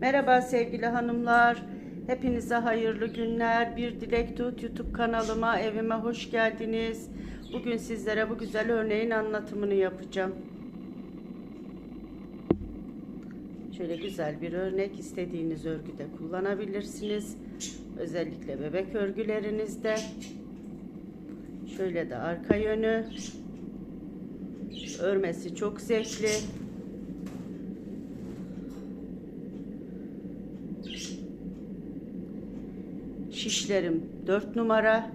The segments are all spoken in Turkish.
Merhaba sevgili hanımlar. Hepinize hayırlı günler. Bir Dilek Tut YouTube kanalıma, evime hoş geldiniz. Bugün sizlere bu güzel örneğin anlatımını yapacağım. Şöyle güzel bir örnek istediğiniz örgüde kullanabilirsiniz. Özellikle bebek örgülerinizde. Şöyle de arka yönü. Örmesi çok zevkli. Şişlerim 4 numara.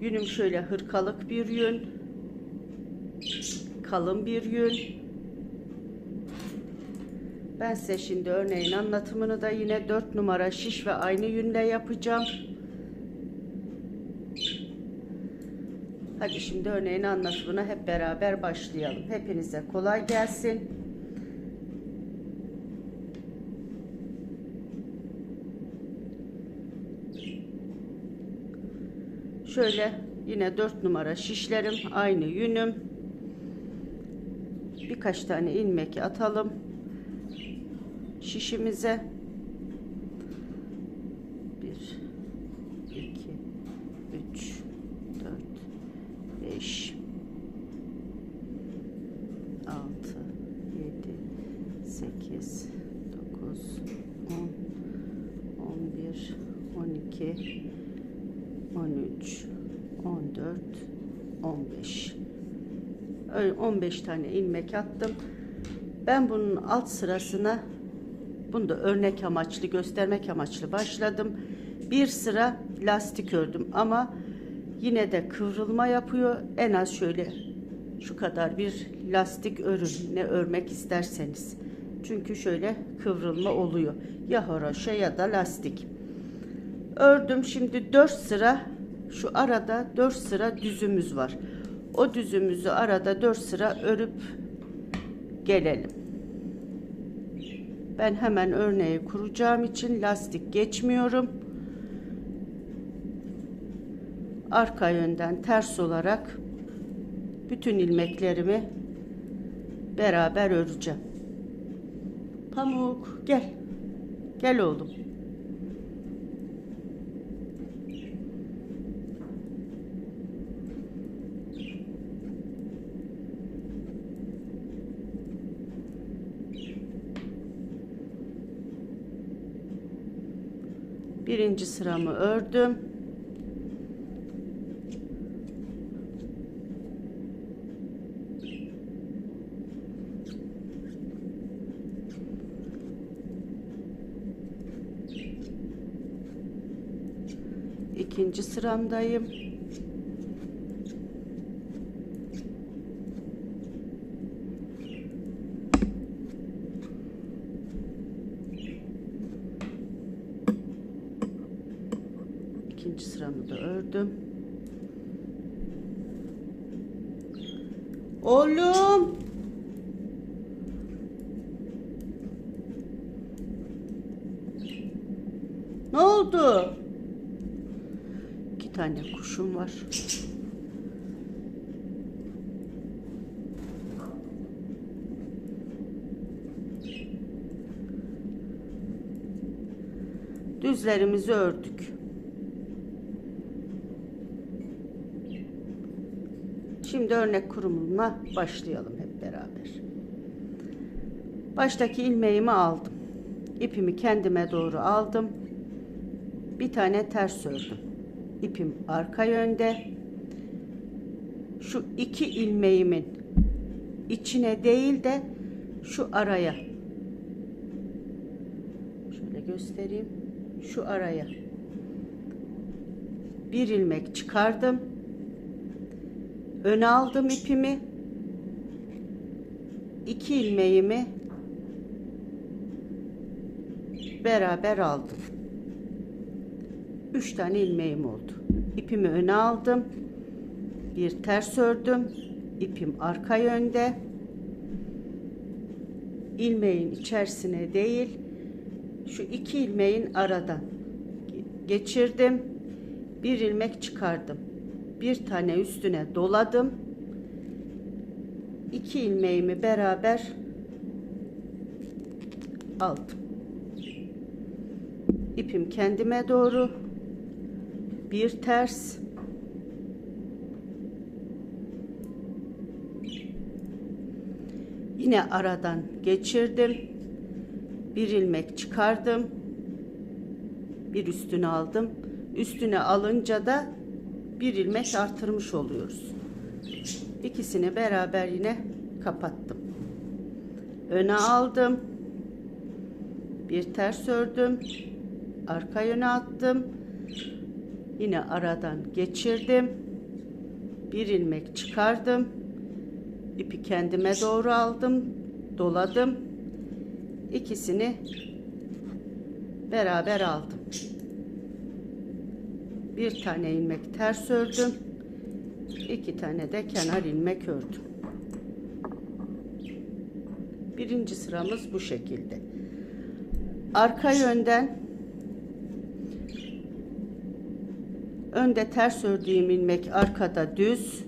Yünüm şöyle hırkalık bir yün. Kalın bir yün. Ben size şimdi örneğin anlatımını da yine 4 numara şiş ve aynı yünle yapacağım. Hadi şimdi örneğin anlatımına hep beraber başlayalım. Hepinize kolay gelsin. Şöyle yine 4 numara şişlerim, aynı yünüm. Birkaç tane ilmek atalım şişimize. 1 2 3 4 5 6 7 8 9 10 11 12 13 14 15 Öyle 15 tane ilmek attım. Ben bunun alt sırasına bunu da örnek amaçlı göstermek amaçlı başladım. Bir sıra lastik ördüm ama yine de kıvrılma yapıyor. En az şöyle şu kadar bir lastik örün ne örmek isterseniz. Çünkü şöyle kıvrılma oluyor. Ya horoşa ya da lastik. Ördüm şimdi 4 sıra şu arada 4 sıra düzümüz var. O düzümüzü arada 4 sıra örüp gelelim. Ben hemen örneği kuracağım için lastik geçmiyorum. Arka yönden ters olarak bütün ilmeklerimi beraber öreceğim. Pamuk gel. Gel oğlum. Birinci sıramı ördüm. İkinci sıramdayım. İkinci sıramı da ördüm. Oğlum. Ne oldu? İki tane kuşum var. Düzlerimizi ördük. Şimdi örnek kurumuna başlayalım hep beraber. Baştaki ilmeğimi aldım. İpimi kendime doğru aldım. Bir tane ters ördüm. İpim arka yönde. Şu iki ilmeğimin içine değil de şu araya. Şöyle göstereyim. Şu araya. Bir ilmek çıkardım. Öne aldım ipimi. iki ilmeğimi beraber aldım. Üç tane ilmeğim oldu. İpimi öne aldım. Bir ters ördüm. İpim arka yönde. İlmeğin içerisine değil, şu iki ilmeğin aradan geçirdim. Bir ilmek çıkardım bir tane üstüne doladım. İki ilmeğimi beraber aldım. ipim kendime doğru. Bir ters. Yine aradan geçirdim. Bir ilmek çıkardım. Bir üstüne aldım. Üstüne alınca da bir ilmek artırmış oluyoruz. İkisini beraber yine kapattım. Öne aldım. Bir ters ördüm. Arka yöne attım. Yine aradan geçirdim. Bir ilmek çıkardım. İpi kendime doğru aldım. Doladım. İkisini beraber aldım bir tane ilmek ters ördüm. İki tane de kenar ilmek ördüm. Birinci sıramız bu şekilde. Arka yönden önde ters ördüğüm ilmek arkada düz.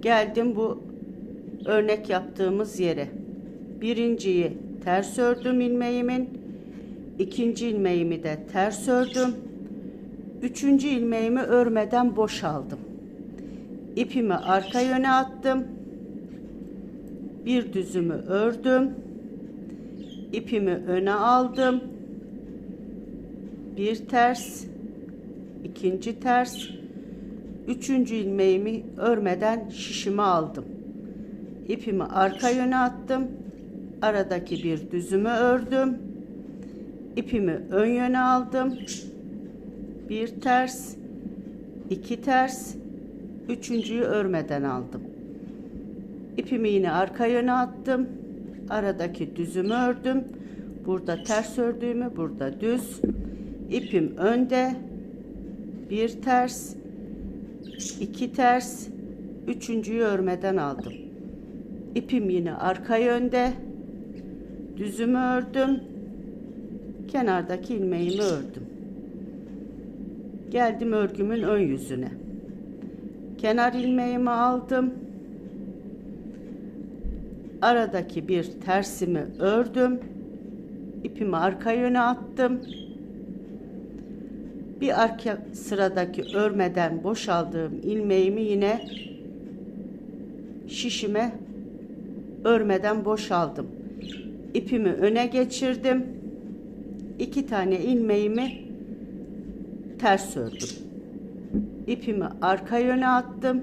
Geldim bu örnek yaptığımız yere. Birinciyi ters ördüm ilmeğimin ikinci ilmeğimi de ters ördüm. Üçüncü ilmeğimi örmeden boşaldım. İpimi arka yöne attım. Bir düzümü ördüm. İpimi öne aldım. Bir ters ikinci ters. Üçüncü ilmeğimi örmeden şişimi aldım. İpimi arka yöne attım. Aradaki bir düzümü ördüm ipimi ön yöne aldım. Bir ters iki ters üçüncüyü örmeden aldım. İpimi yine arka yöne attım. Aradaki düzümü ördüm. Burada ters ördüğümü burada düz. İpim önde. Bir ters iki ters üçüncüyü örmeden aldım. İpim yine arka yönde. Düzümü ördüm kenardaki ilmeğimi ördüm. Geldim örgümün ön yüzüne. Kenar ilmeğimi aldım. Aradaki bir tersimi ördüm. İpimi arka yöne attım. Bir arka sıradaki örmeden boşaldığım ilmeğimi yine şişime örmeden boşaldım. İpimi öne geçirdim iki tane ilmeğimi ters ördüm. İpimi arka yöne attım.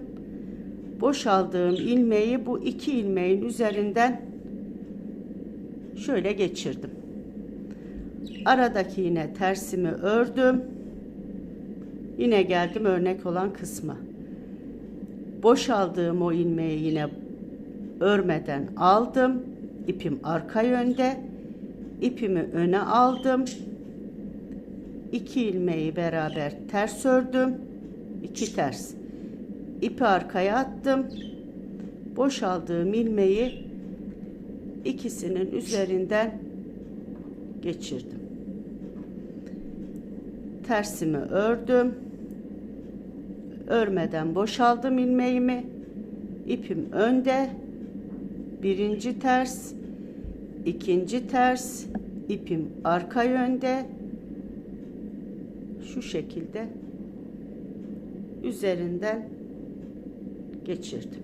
Boşaldığım ilmeği bu iki ilmeğin üzerinden şöyle geçirdim. Aradaki yine tersimi ördüm. Yine geldim örnek olan kısma. Boşaldığım o ilmeği yine örmeden aldım. İpim arka yönde ipimi öne aldım. İki ilmeği beraber ters ördüm. İki ters ipi arkaya attım. Boşaldığım ilmeği ikisinin üzerinden geçirdim. Tersimi ördüm. Örmeden boşaldım ilmeğimi. İpim önde. Birinci ters ikinci ters ipim arka yönde. Şu şekilde üzerinden geçirdim.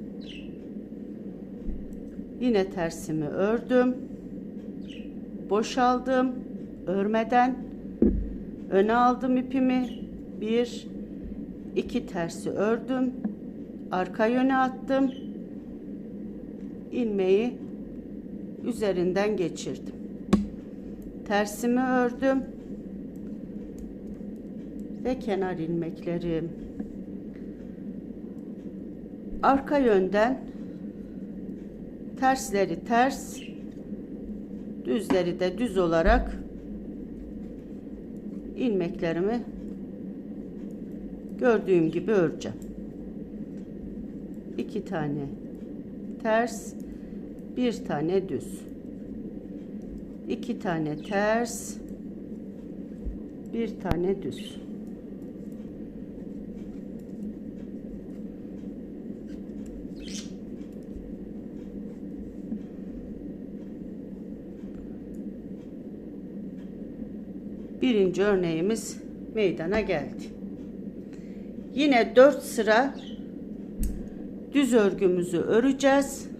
Yine tersimi ördüm boşaldım örmeden öne aldım ipimi. Bir iki tersi ördüm arka yöne attım. İlmeği üzerinden geçirdim tersimi ördüm ve kenar ilmeklerim arka yönden tersleri ters düzleri de düz olarak ilmeklerimi gördüğüm gibi öreceğim. iki tane ters, bir tane düz. iki tane ters, bir tane düz. birinci örneğimiz meydana geldi. Yine 4 sıra düz örgümüzü öreceğiz.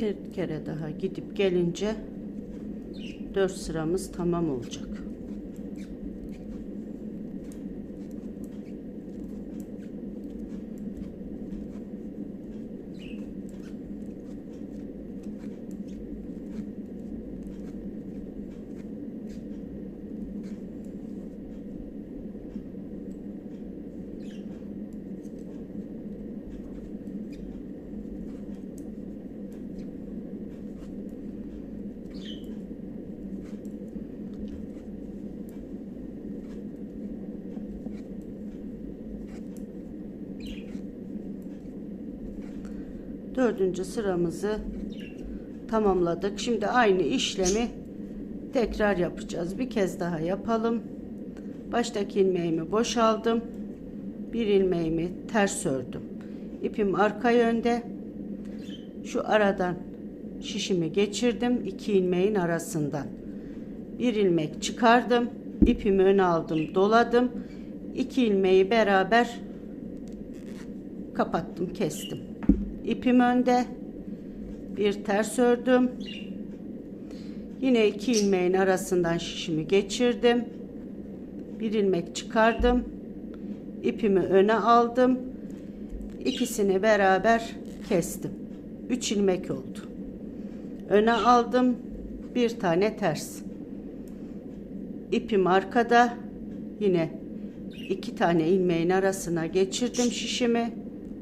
Bir kere daha gidip gelince 4 sıramız tamam olacak. Dördüncü sıramızı tamamladık. Şimdi aynı işlemi tekrar yapacağız. Bir kez daha yapalım. Baştaki ilmeğimi boşaldım. Bir ilmeğimi ters ördüm. İpim arka yönde. Şu aradan şişimi geçirdim. iki ilmeğin arasından. Bir ilmek çıkardım. İpimi öne aldım, doladım. İki ilmeği beraber kapattım, kestim. İpim önde. Bir ters ördüm. Yine iki ilmeğin arasından şişimi geçirdim. Bir ilmek çıkardım. İpimi öne aldım. İkisini beraber kestim. Üç ilmek oldu. Öne aldım. Bir tane ters. İpim arkada. Yine iki tane ilmeğin arasına geçirdim şişimi.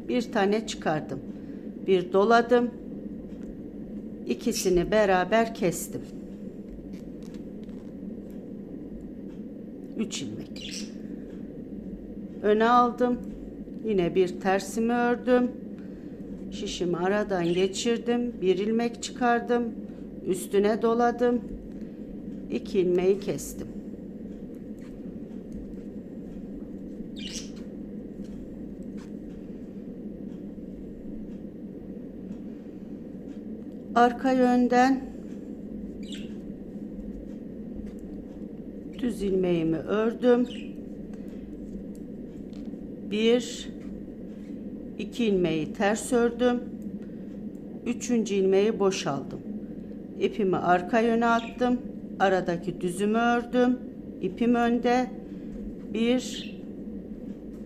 Bir tane çıkardım bir doladım. İkisini beraber kestim. 3 ilmek. Öne aldım. Yine bir tersimi ördüm. Şişimi aradan geçirdim. Bir ilmek çıkardım. Üstüne doladım. 2 ilmeği kestim. Arka yönden düz ilmeğimi ördüm. Bir, iki ilmeği ters ördüm. Üçüncü ilmeği boşaldım. İpimi arka yöne attım. Aradaki düzümü ördüm. İpim önde. Bir,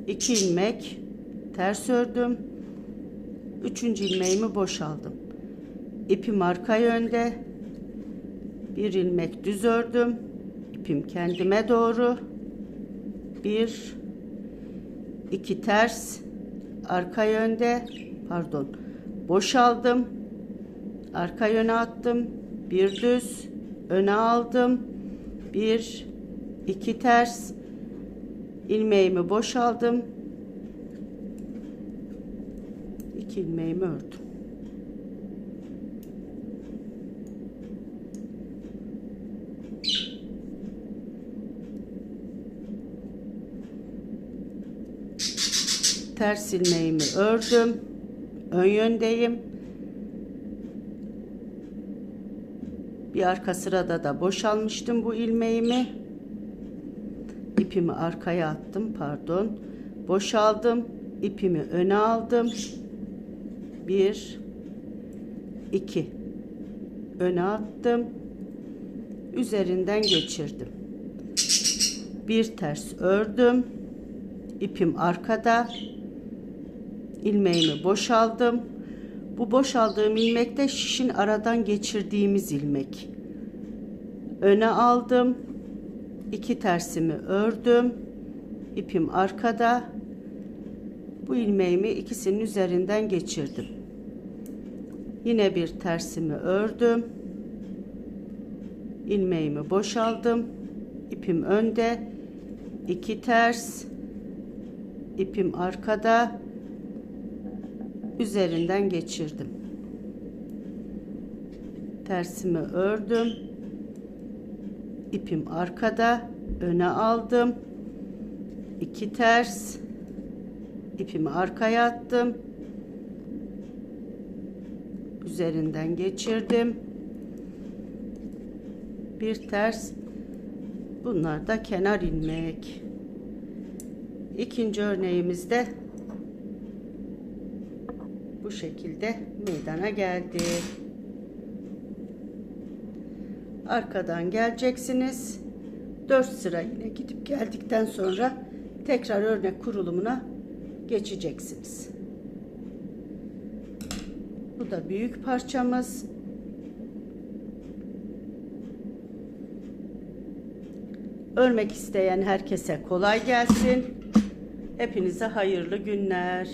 iki ilmek ters ördüm. Üçüncü ilmeğimi boşaldım. İpim arka yönde. Bir ilmek düz ördüm. İpim kendime doğru. Bir, iki ters, arka yönde, pardon, boşaldım. Arka yöne attım. Bir düz, öne aldım. Bir, iki ters, ilmeğimi boşaldım. İki ilmeğimi ördüm. Ters ilmeğimi ördüm. Ön yöndeyim. Bir arka sırada da boşalmıştım bu ilmeğimi. İpimi arkaya attım, pardon. Boşaldım. İpimi öne aldım. Bir, iki. Öne attım. Üzerinden geçirdim. bir ters ördüm ipim arkada ilmeğimi boşaldım. Bu boşaldığım ilmekte şişin aradan geçirdiğimiz ilmek. Öne aldım. İki tersimi ördüm. İpim arkada. Bu ilmeğimi ikisinin üzerinden geçirdim. Yine bir tersimi ördüm. İlmeğimi boşaldım. İpim önde. İki ters. İpim arkada üzerinden geçirdim. Tersimi ördüm. İpim arkada öne aldım. İki ters. İpimi arkaya attım. Üzerinden geçirdim. Bir ters. Bunlar da kenar ilmek. İkinci örneğimizde bu şekilde meydana geldi arkadan geleceksiniz 4 sıra yine gidip geldikten sonra tekrar örnek kurulumuna geçeceksiniz bu da büyük parçamız Örmek isteyen herkese kolay gelsin. Hepinize hayırlı günler.